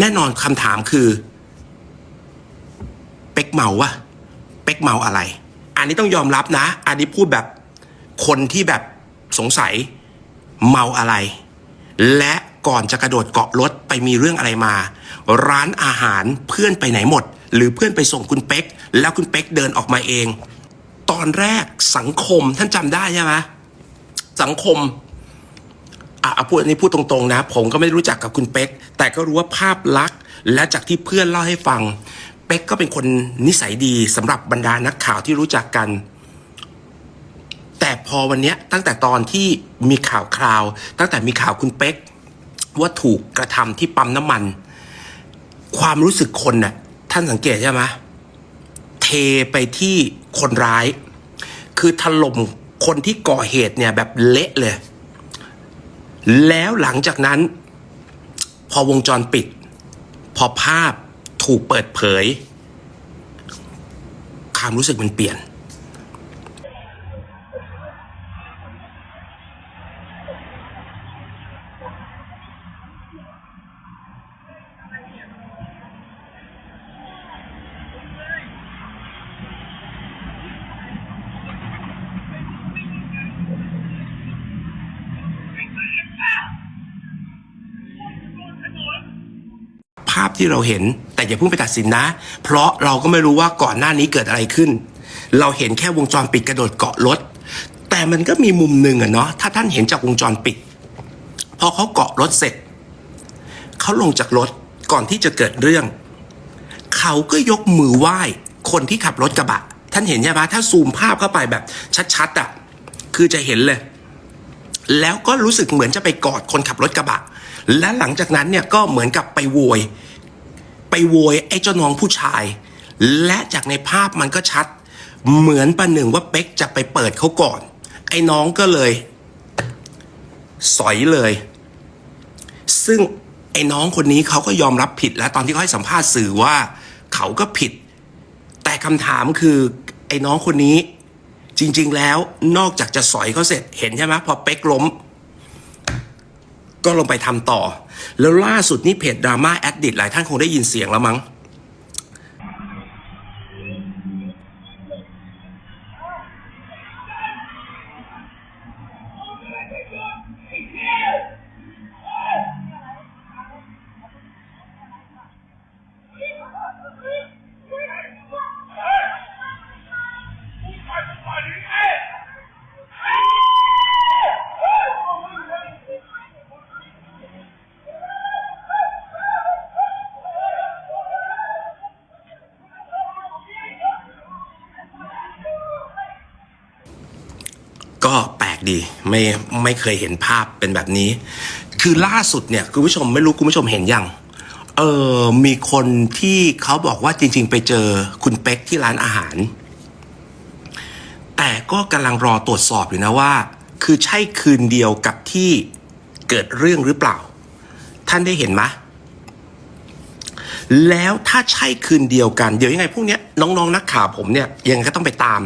แน่นอนคำถามคือ เป็กเมาวะเป็กเมาอะไร อันนี้ต้องยอมรับนะ อันนี้พูดแบบคนที่แบบสงสัยเมาอะไร และก่อนจะกระโดดเกาะรถไปมีเรื่องอะไรมา ร้านอาหารเพื่อนไปไหนหมด หรือเพื่อนไปส่งคุณเป๊กแล้วคุณเป๊กเดินออกมาเอง ตอนแรกสังคมท่านจำได้ใช่ไหมสังคม อะพูดอันนี้พูดตรงๆนะ ผมก็ไม่ได้รู้จักกับคุณเป๊ก แต่ก็รู้ว่าภาพลักษณ์ และจากที่เพื่อนเล่าให้ฟัง เป๊กก็เป็นคนนิสัยดีสำหรับบรรดานักข่าวที่รู้จักกัน แต่พอวันเนี้ยตั้งแต่ตอนที่มีข่าวคราว ตั้งแต่มีข่าวคุณเป๊กว่าถูกกระทำที่ปั๊มน้ำมัน ความรู้สึกคนน่ะท่านสังเกตใช่ไหมเทไปที่คนร้าย คือถล่มคนที่ก่อเหตุเนี่ยแบบเละเลย แล้วหลังจากนั้น พอวงจรปิด พอภาพถูกเปิดเผย ความรู้สึกมันเปลี่ยนาพที่เราเห็น แต่อย่าเพิ่งไปตัดสินนะ เพราะเราก็ไม่รู้ว่าก่อนหน้านี้เกิดอะไรขึ้น เราเห็นแค่วงจรปิดกระโดดเกาะรถ แต่มันก็มีมุมหนึ่งอะเนาะถ้าท่านเห็นจากวงจรปิด พอเขาเกาะรถเสร็จ เขาลงจากรถก่อนที่จะเกิดเรื่อง เขาก็ยกมือไหว้คนที่ขับรถกระบะ ท่านเห็นใช่ไหมถ้าซูมภาพเข้าไปแบบชัดๆอะคือจะเห็นเลย แล้วก็รู้สึกเหมือนจะไปกอดคนขับรถกระบะ และหลังจากนั้นเนี่ยก็เหมือนกับไปโวย ไปโวยไอ้เจ้าน้องผู้ชาย และจากในภาพมันก็ชัด เหมือนประหนึ่งว่าเป๊กจะไปเปิดเขาก่อน ไอ้น้องก็เลย สอยเลย ซึ่งไอ้น้องคนนี้เขาก็ยอมรับผิดแล้วตอนที่เขาให้สัมภาษณ์สื่อว่าเขาก็ผิด แต่คำถามคือไอ้น้องคนนี้ จริง ๆ แล้วนอกจากจะสอยเขาเสร็จเห็นใช่ไหมพอเป๊กล้ม ก็ลงไปทำต่อ แล้วล่าสุดนี่เพจดราม่าแอดดิหลายท่านคงได้ยินเสียงแล้วมั้ง ดี ไม่ไม่เคยเห็นภาพเป็นแบบนี้ คือล่าสุดเนี่ยคุณผู้ชมไม่รู้คุณผู้ชมเห็นยังเออมีคนที่เขาบอกว่าจริง ๆ ไปเจอคุณเป๊กที่ร้านอาหาร แต่ก็กำลังรอตรวจสอบอยู่นะว่า คือใช่คืนเดียวกับที่เกิดเรื่องหรือเปล่า ท่านได้เห็นไหมแล้วถ้าใช่คืนเดียวกัน เดี๋ยวยังไงพวกเนี้ยน้องๆนักข่าวผมเนี่ยยังไงก็ต้องไปตาม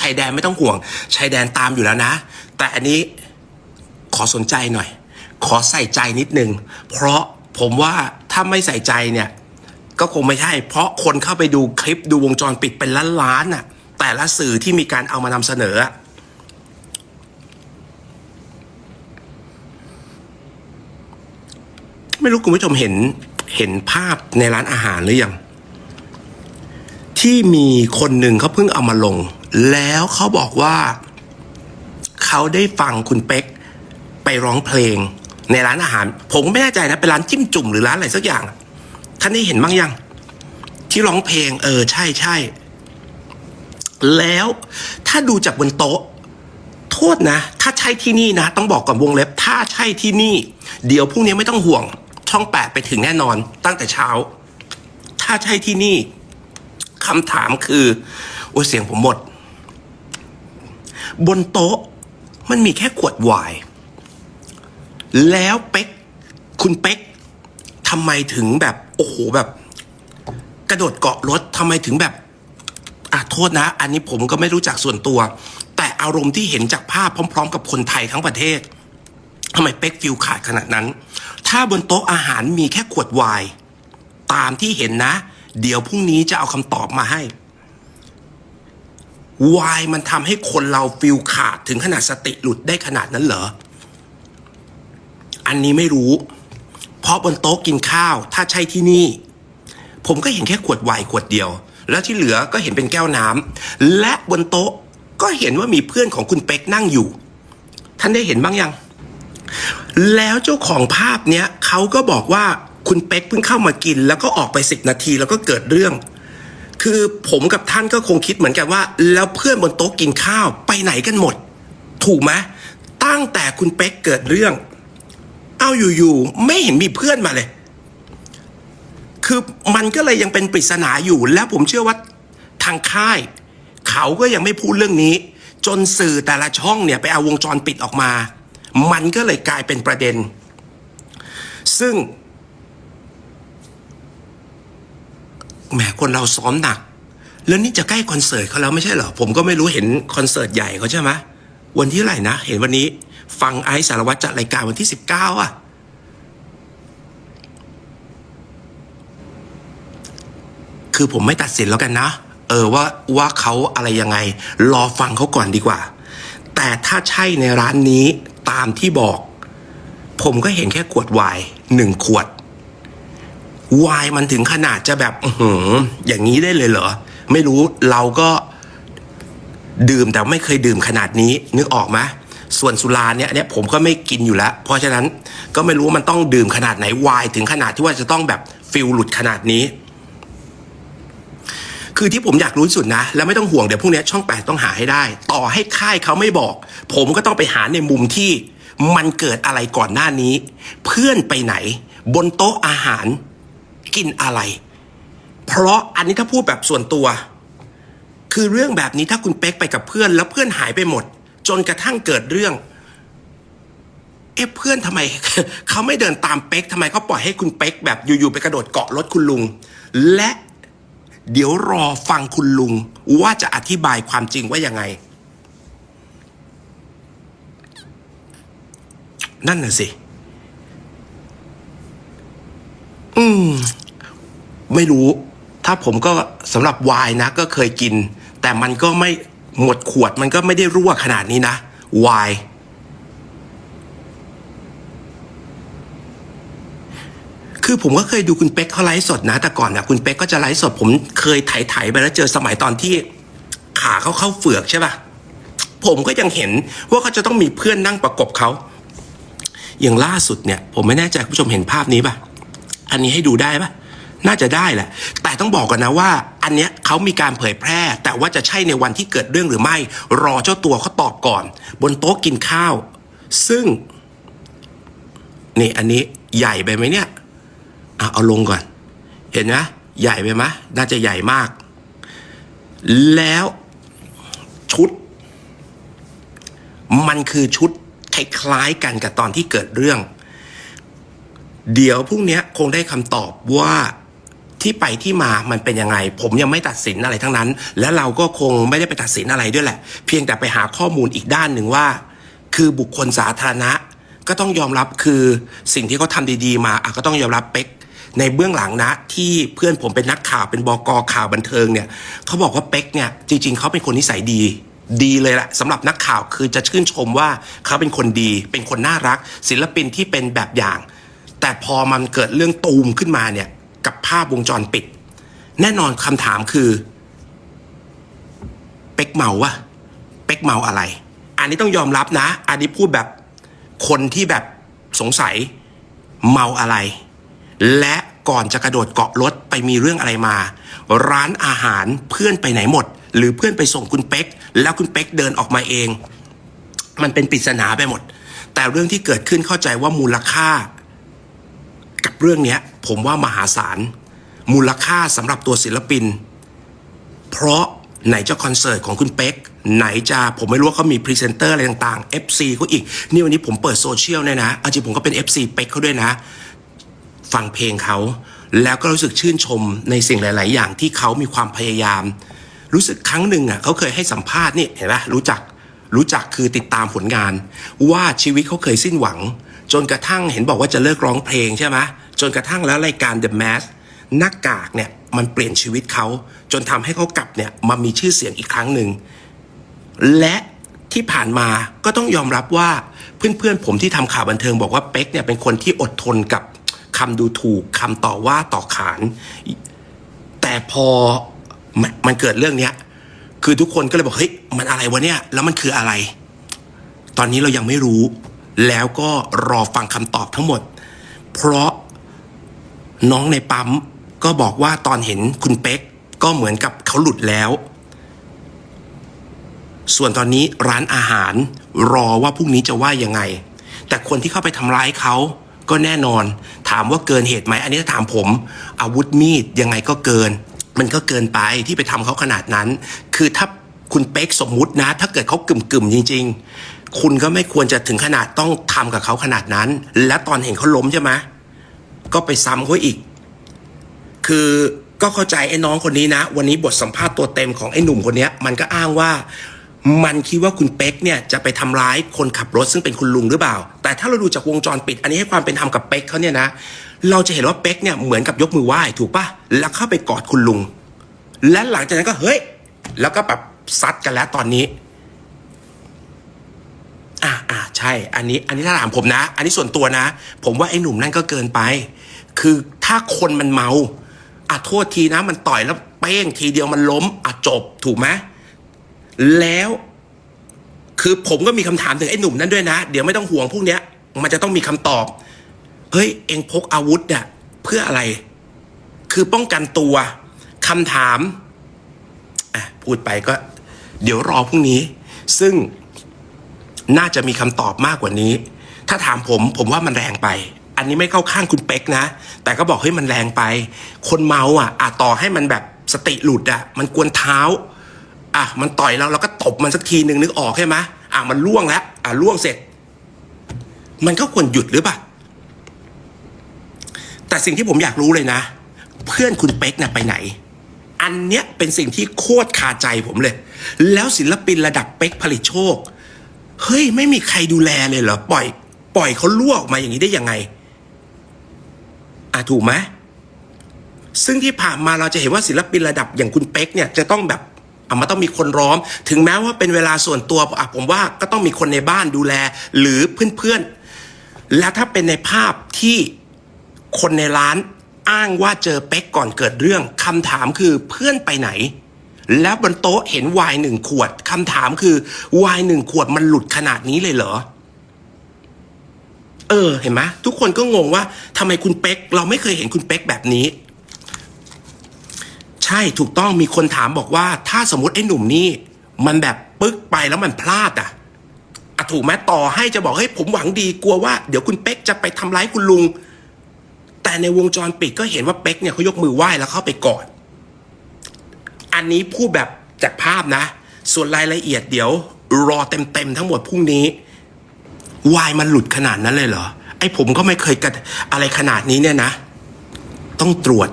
ชายแดนไม่ต้องห่วง ชายแดนตามอยู่แล้วนะ แต่อันนี้ขอสนใจหน่อย ขอใส่ใจนิดนึง เพราะผมว่าถ้าไม่ใส่ใจเนี่ย ก็คงไม่ใช่ เพราะคนเข้าไปดูคลิปดูวงจรปิดเป็นล้านๆน่ะ แต่ละสื่อที่มีการเอามานำเสนอไม่รู้คุณผู้ชมเห็นเห็นภาพในร้านอาหารหรือยัง ที่มีคนหนึ่งเขาเพิ่งเอามาลง แล้วเขาบอกว่า เขาได้ฟังคุณเป๊กไปร้องเพลงในร้านอาหาร ผมก็ไม่แน่ใจนะ เป็นร้านจิ้มจุ่มหรือร้านอะไรสักอย่าง ท่านได้เห็นบ้างยัง ที่ร้องเพลง เออ ใช่ใช่แล้วถ้าดูจากบนโต๊ะ โทษนะ ถ้าใช่ที่นี่นะ ต้องบอกก่อนวงเล็บ ถ้าใช่ที่นี่ เดี๋ยวพรุ่งนี้ไม่ต้องห่วง ช่องแปดไปถึงแน่นอน ตั้งแต่เช้า ถ้าใช่ที่นี่คำถามคือโอ้เสียงผมหมด บนโต๊ะมันมีแค่ขวดไวน์แล้วเป๊กคุณเป๊กทำไมถึงแบบโอ้โหแบบ กระโดดเกาะรถทำไมถึงแบบอะโทษนะ อันนี้ผมก็ไม่รู้จักส่วนตัว แต่อารมณ์ที่เห็นจากภาพพร้อม ๆ กับคนไทยทั้งประเทศทำไมเป๊กฟิลขาดขนาดนั้น ถ้าบนโต๊ะอาหารมีแค่ขวดไวน์ตามที่เห็นนะ เดี๋ยวพรุ่งนี้จะเอาคำตอบมาให้ วายมันทำให้คนเราฟิลขาดถึงขนาดสติหลุดได้ขนาดนั้นเหรอ อันนี้ไม่รู้ เพราะบนโต๊ะกินข้าว ถ้าใช่ที่นี่ ผมก็เห็นแค่ขวดไวน์ขวดเดียว แล้วที่เหลือก็เห็นเป็นแก้วน้ำและบนโต๊ะก็เห็นว่ามีเพื่อนของคุณเป๊กนั่งอยู่ ท่านได้เห็นบ้างยัง แล้วเจ้าของภาพเนี้ยเขาก็บอกว่าคุณเป๊กเพิ่งเข้ามากิน แล้วก็ออกไปสิบนาทีแล้วก็เกิดเรื่อง คือผมกับท่านก็คงคิดเหมือนกันว่า แล้วเพื่อนบนโต๊ะกินข้าวไปไหนกันหมด ถูกไหมตั้งแต่คุณเป๊กเกิดเรื่อง เอาอยู่ๆไม่เห็นมีเพื่อนมาเลย คือมันก็เลยยังเป็นปริศนาอยู่ แล้วผมเชื่อว่าทางค่าย เขาก็ยังไม่พูดเรื่องนี้ จนสื่อแต่ละช่องเนี่ยไปเอาวงจรปิดออกมา มันก็เลยกลายเป็นประเด็น ซึ่ง แหมคนเราซ้อมหนัก แล้วนี่จะใกล้คอนเสิร์ตเขาแล้วไม่ใช่เหรอ ผมก็ไม่รู้เห็นคอนเสิร์ตใหญ่เขาใช่ไหมวันที่เท่าไหร่นะ เห็นวันนี้ ฟังไอซ์สารวัตรจัดรายการวันที่สิบเก้าอะคือผมไม่ตัดสินแล้วกันนะ เออว่าว่าเขาอะไรยังไง รอฟังเขาก่อนดีกว่า แต่ถ้าใช่ในร้านนี้ตามที่บอก ผมก็เห็นแค่ขวดไวน์หนึ่งขวด วน์มันถึงขนาดจะแบบอือหืออย่างนี้ได้เลยเหรอ ไม่รู้เราก็ดื่มแต่ไม่เคยดื่มขนาดนี้ นึกออกไหมส่วนสุราเนี่ยเนี่ยผมก็ไม่กินอยู่แล้ว เพราะฉะนั้นก็ไม่รู้ว่ามันต้องดื่มขนาดไหนวน์ถึงขนาดที่ว่าจะต้องแบบฟิลหลุดขนาดนี้ คือที่ผมอยากรู้สุดนะ แล้วไม่ต้องห่วงเดี๋ยวพรุ่งนี้ช่องแปดต้องหาให้ได้ ต่อให้ค่ายเขาไม่บอก ผมก็ต้องไปหาในมุมที่มันเกิดอะไรก่อนหน้านี้ เพื่อนไปไหน บนโต๊ะอาหาร กินอะไร เพราะอันนี้ถ้าพูดแบบส่วนตัว คือเรื่องแบบนี้ถ้าคุณเป๊กไปกับเพื่อนแล้วเพื่อนหายไปหมด จนกระทั่งเกิดเรื่อง เอ๊ะเพื่อนทำไม เขาไม่เดินตามเป๊กทำไมเขาปล่อยให้คุณเป๊กแบบอยู่ๆไปกระโดดเกาะรถคุณลุง และเดี๋ยวรอฟังคุณลุงว่าจะอธิบายความจริงว่ายังไง นั่นน่ะสิ อืม ไม่รู้ ถ้าผมก็สำหรับไวน์นะ ก็เคยกิน แต่มันก็ไม่หมดขวดมันก็ไม่ได้รั่วขนาดนี้นะไวน์คือผมก็เคยดูคุณเป๊กเขาไลฟ์สดนะ แต่ก่อนนะคุณเป๊กก็จะไลฟ์สด ผมเคยไถ่ๆไปแล้วเจอสมัยตอนที่ขาเขาเข้าเฟือกใช่ป่ะผมก็ยังเห็นว่าเขาจะต้องมีเพื่อนนั่งประกบเขา อย่างล่าสุดเนี่ย ผมไม่แน่ใจคุณผู้ชมเห็นภาพนี้ป่ะ อันนี้ให้ดูได้ปะน่าจะได้แหละ แต่ต้องบอกก่อนนะว่า อันเนี้ยเขามีการเผยแพร่ แต่ว่าจะใช่ในวันที่เกิดเรื่องหรือไม่ รอเจ้าตัวเขาตอบก่อน บนโต๊ะกินข้าว ซึ่ง นี่อันนี้ใหญ่ไปไหมเนี่ยอะเอาลงก่อน เห็นไหมใหญ่ไปไหมน่าจะใหญ่มาก แล้วชุด มันคือชุดคล้ายๆกันกับตอนที่เกิดเรื่อง เดี๋ยวพรุ่งนี้คงได้คำตอบว่าที่ไปที่มามันเป็นยังไง ผมยังไม่ตัดสินอะไรทั้งนั้น และเราก็คงไม่ได้ไปตัดสินอะไรด้วยแหละ เพียงแต่ไปหาข้อมูลอีกด้านหนึ่งว่า คือบุคคลสาธารณะ ก็ต้องยอมรับคือสิ่งที่เขาทำดีๆ มาอะก็ต้องยอมรับเป๊กในเบื้องหลังนะที่เพื่อนผมเป็นนักข่าวเป็นบกข่าวบันเทิงเนี่ยเขาบอกว่าเป๊กเนี่ยจริง ๆเขาเป็นคนนิสัยดีดีเลยแหละสำหรับนักข่าวคือจะชื่นชมว่าเขาเป็นคนดี เป็นคนน่ารัก ศิลปินที่เป็นแบบอย่าง แต่พอมันเกิดเรื่องตูมขึ้นมาเนี่ย กับภาพวงจรปิด แน่นอนคำถามคือ เป๊กเมาวะเป๊กเมาอะไร อันนี้ต้องยอมรับนะ อันนี้พูดแบบคนที่แบบสงสัยเมาอะไร และก่อนจะกระโดดเกาะรถไปมีเรื่องอะไรมา ร้านอาหารเพื่อนไปไหนหมด หรือเพื่อนไปส่งคุณเป๊กแล้วคุณเป๊กเดินออกมาเอง มันเป็นปริศนาไปหมด แต่เรื่องที่เกิดขึ้นเข้าใจว่ามูลค่า เรื่องนี้ผมว่ามหาศาล มูลค่าสำหรับตัวศิลปิน เพราะไหนจะคอนเสิร์ตของคุณเป๊ก ไหนจะผมไม่รู้ว่าเขามีพรีเซนเตอร์อะไรต่างๆ FC เขาอีก นี่วันนี้ผมเปิดโซเชียลเนี่ยนะอาจริงผมก็เป็น FC เป๊กเขาด้วยนะ ฟังเพลงเขา แล้วก็รู้สึกชื่นชมในสิ่งหลาย ๆ อย่างที่เขามีความพยายาม รู้สึกครั้งหนึ่งอะเขาเคยให้สัมภาษณ์นี่เห็นไหมรู้จักรู้จักคือติดตามผลงาน ว่าชีวิตเขาเคยสิ้นหวัง จนกระทั่งเห็นบอกว่าจะเลิกร้องเพลงใช่ไหม จนกระทั่งแล้วรายการ The Mask หน้ากากเนี่ยมันเปลี่ยนชีวิตเขา จนทำให้เขากลับเนี่ยมามีชื่อเสียงอีกครั้งหนึ่ง และที่ผ่านมาก็ต้องยอมรับว่าเพื่อนๆผมที่ทำข่าวบันเทิงบอกว่าเป๊กเนี่ยเป็นคนที่อดทนกับคำดูถูกคำต่อว่าต่อขาน แต่พอมมันเกิดเรื่องเนี้ยคือทุกคนก็เลยบอกเฮ้ยมันอะไรวะเนี่ยแล้วมันคืออะไร ตอนนี้เรายังไม่รู้ แล้วก็รอฟังคำตอบทั้งหมด เพราะ น้องในปั๊มก็บอกว่าตอนเห็นคุณเป๊กก็เหมือนกับเขาหลุดแล้ว ส่วนตอนนี้ร้านอาหารรอว่าพรุ่งนี้จะว่ายังไง แต่คนที่เข้าไปทำร้ายเขาก็แน่นอน ถามว่าเกินเหตุไหมอันนี้ถ้าถามผม อาวุธมีดยังไงก็เกิน มันก็เกินไปที่ไปทำเขาขนาดนั้น คือถ้าคุณเป๊กสมมุตินะ ถ้าเกิดเขากึ่มกึ่มๆจริง ๆ คุณก็ไม่ควรจะถึงขนาดต้องทำกับเขาขนาดนั้น และตอนเห็นเขาล้มใช่ไหม ก็ไปซ้ำเขาอีก คือก็เข้าใจไอ้น้องคนนี้นะ วันนี้บทสัมภาษณ์ตัวเต็มของไอ้หนุ่มคนนี้มันก็อ้างว่า มันคิดว่าคุณเป๊กเนี่ยจะไปทำร้ายคนขับรถซึ่งเป็นคุณลุงหรือเปล่า แต่ถ้าเราดูจากวงจรปิด อันนี้ให้ความเป็นธรรมกับเป๊กเขาเนี่ยนะ เราจะเห็นว่าเป๊กเนี่ยเหมือนกับยกมือไหว้ถูกปะแล้วเข้าไปกอดคุณลุง และหลังจากนั้นก็เฮ้ย แล้วก็แบบซัดกันแล้วตอนนี้ อ่าอ่าใช่อันนี้อันนี้ถ้าถามผมนะ อันนี้ส่วนตัวนะ ผมว่าไอ้หนุ่มนั่นก็เกินไป คือถ้าคนมันเมาอะโทษทีนะ มันต่อยแล้วเป้งทีเดียวมันล้มอะจบถูกไหมแล้วคือผมก็มีคำถามถึงไอ้หนุ่มนั้นด้วยนะ เดี๋ยวไม่ต้องห่วงพวกเนี้ย มันจะต้องมีคำตอบ เฮ้ย เองพกอาวุธเนี่ยเพื่ออะไร คือป้องกันตัวคำถามอะพูดไปก็ เดี๋ยวรอพรุ่งนี้ ซึ่ง น่าจะมีคำตอบมากกว่านี้ ถ้าถามผมผมว่ามันแรงไป อันนี้ไม่เข้าข้างคุณเป๊กนะ แต่ก็บอกเฮ้ยมันแรงไป คนเมาอะอาจต่อให้มันแบบสติหลุดอะ มันกวนเท้า อะ มันต่อยเราเราก็ตบมันสักทีหนึ่งนึกออกใช่ไหมอะมันล่วงแล้ว อะล่วงเสร็จ มันก็ควรหยุดหรือเปล่าแต่สิ่งที่ผมอยากรู้เลยนะ เพื่อนคุณเป๊กน่ะไปไหน อันเนี้ยเป็นสิ่งที่โคตรคาใจผมเลย แล้วศิลปินระดับเป๊กผลิตโชค เฮ้ยไม่มีใครดูแลเลยเหรอปล่อย ปล่อยเขาลวกมาอย่างนี้ได้ยังไงอะถูกไหมซึ่งที่ผ่านมาเราจะเห็นว่าศิลปินระดับอย่างคุณเป๊กเนี่ยจะต้องแบบอะมันต้องมีคนร้อม ถึงแม้ว่าเป็นเวลาส่วนตัวอะผมว่าก็ต้องมีคนในบ้านดูแลหรือเพื่อนๆ แล้วถ้าเป็นในภาพที่คนในร้านอ้างว่าเจอเป๊กก่อนเกิดเรื่องคำถามคือเพื่อนไปไหน แล้วบนโต๊ะเห็นไวน์หนึ่งขวดคำถามคือไวน์หนึ่งขวดมันหลุดขนาดนี้เลยเหรอ เออ เห็นไหมทุกคนก็งงว่าทำไมคุณเป๊ก เราไม่เคยเห็นคุณเป๊กแบบนี้ ใช่ถูกต้องมีคนถามบอกว่า ถ้าสมมติไอ้หนุ่มนี่ มันแบบปึ๊กไปแล้วมันพลาดอะอะถูกไหมต่อให้จะบอกเฮ้ยผมหวังดีกลัวว่าเดี๋ยวคุณเป๊กจะไปทำร้ายคุณลุง แต่ในวงจรปิดก็เห็นว่าเป๊กเนี่ยเขายกมือไหว้แล้วเข้าไปกอด อันนี้พูดแบบจากภาพนะ ส่วนรายละเอียดเดี๋ยวรอเต็มๆทั้งหมดพรุ่งนี้วายมันหลุดขนาดนั้นเลยเหรอ ไอ้ผมก็ไม่เคยกันอะไรขนาดนี้เนี่ยนะ ต้องตรวจ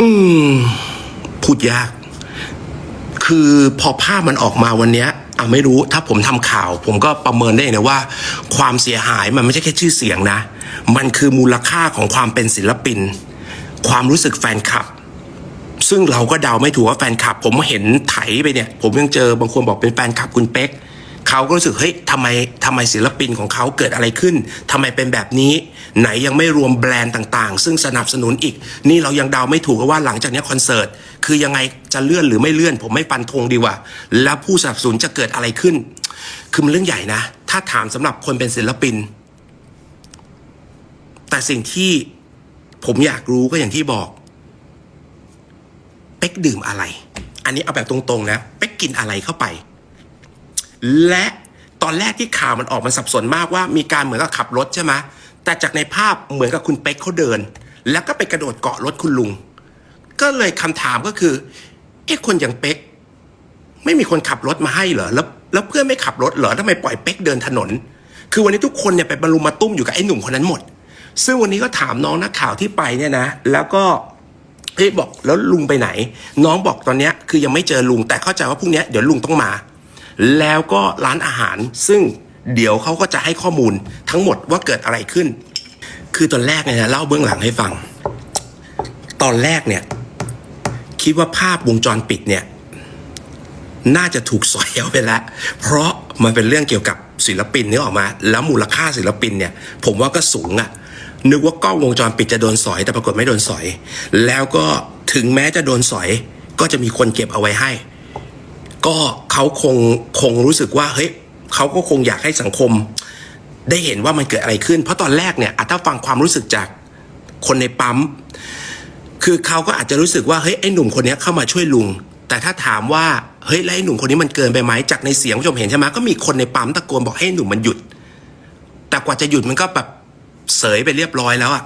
อืม พูดยาก คือพอภาพมันออกมาวันเนี้ยอะไม่รู้ถ้าผมทำข่าว ผมก็ประเมินได้นะว่า ความเสียหายมันไม่ใช่แค่ชื่อเสียงนะ มันคือมูลค่าของความเป็นศิลปิน ความรู้สึกแฟนคลับ ซึ่งเราก็เดาไม่ถูกว่าแฟนคลับ ผมเห็นไถไปเนี่ย ผมยังเจอบางคนบอกเป็นแฟนคลับคุณเป๊กเขาก็รู้สึกเฮ้ยทำไมทำไมศิลปินของเขาเกิดอะไรขึ้นทำไมเป็นแบบนี้ ไหนยังไม่รวมแบรนด์ต่างๆ ซึ่งสนับสนุนอีก นี่เรายังเดาไม่ถูกว่าหลังจากนี้คอนเสิร์ตคือยังไงจะเลื่อนหรือไม่เลื่อน ผมไม่ฟันธงดีกว่า แล้วผู้สนับสนุนจะเกิดอะไรขึ้น คือมันเรื่องใหญ่นะ ถ้าถามสำหรับคนเป็นศิลปิน แต่สิ่งที่ผมอยากรู้ก็อย่างที่บอก เป็กดื่มอะไร อันนี้เอาแบบตรงๆนะ เป็กกินอะไรเข้าไป และตอนแรกที่ข่าวมันออกมันสับสนมากว่ามีการเหมือนกับขับรถใช่ไหมแต่จากในภาพเหมือนกับคุณเป็กเขาเดิน แล้วก็ไปกระโดดเกาะรถคุณลุง ก็เลยคำถามก็คือเอ๊ะคนอย่างเป็กไม่มีคนขับรถมาให้เหรอแล้วแล้วเพื่อนไม่ขับรถเหรอทำไมปล่อยเป็กเดินถนน คือวันนี้ทุกคนเนี่ยไปบรรลุมาตุ้มอยู่กับไอ้หนุ่มคนนั้นหมด ซึ่งวันนี้ก็ถามน้องนักข่าวที่ไปเนี่ยนะ แล้วก็ เฮ้ยบอกแล้วลุงไปไหน น้องบอกตอนเนี้ยคือยังไม่เจอลุงแต่เข้าใจว่าพรุ่งนี้เดี๋ยวลุงต้องมา แล้วก็ร้านอาหารซึ่งเดี๋ยวเขาก็จะให้ข้อมูลทั้งหมดว่าเกิดอะไรขึ้น คือตอนแรกเนี่ยนะเล่าเบื้องหลังให้ฟัง ตอนแรกเนี่ย คิดว่าภาพวงจรปิดเนี่ย น่าจะถูกสอยเอาไปแล้ว เพราะมันเป็นเรื่องเกี่ยวกับศิลปินนึกออกมา แล้วมูลค่าศิลปินเนี่ย ผมว่าก็สูงอะ นึกว่ากล้องวงจรปิดจะโดนสอย แต่ปรากฏไม่โดนสอย แล้วก็ถึงแม้จะโดนสอย ก็จะมีคนเก็บเอาไว้ให้ ก็เขาคงคงรู้สึกว่าเฮ้ยเขาก็คงอยากให้สังคม ได้เห็นว่ามันเกิดอะไรขึ้น เพราะตอนแรกเนี่ยอะถ้าฟังความรู้สึกจากคนในปั๊มคือเขาก็อาจจะรู้สึกว่าเฮ้ยไอ้หนุ่มคนนี้เข้ามาช่วยลุง แต่ถ้าถามว่าเฮ้ยแล้วไอ้หนุ่มคนนี้มันเกินไปไหมจากในเสียงผู้ชมเห็นใช่ไหมก็มีคนในปั๊มตะโกนบอกให้หนุ่มมันหยุด แต่กว่าจะหยุดมันก็แบบ เสยไปเรียบร้อยแล้วอะ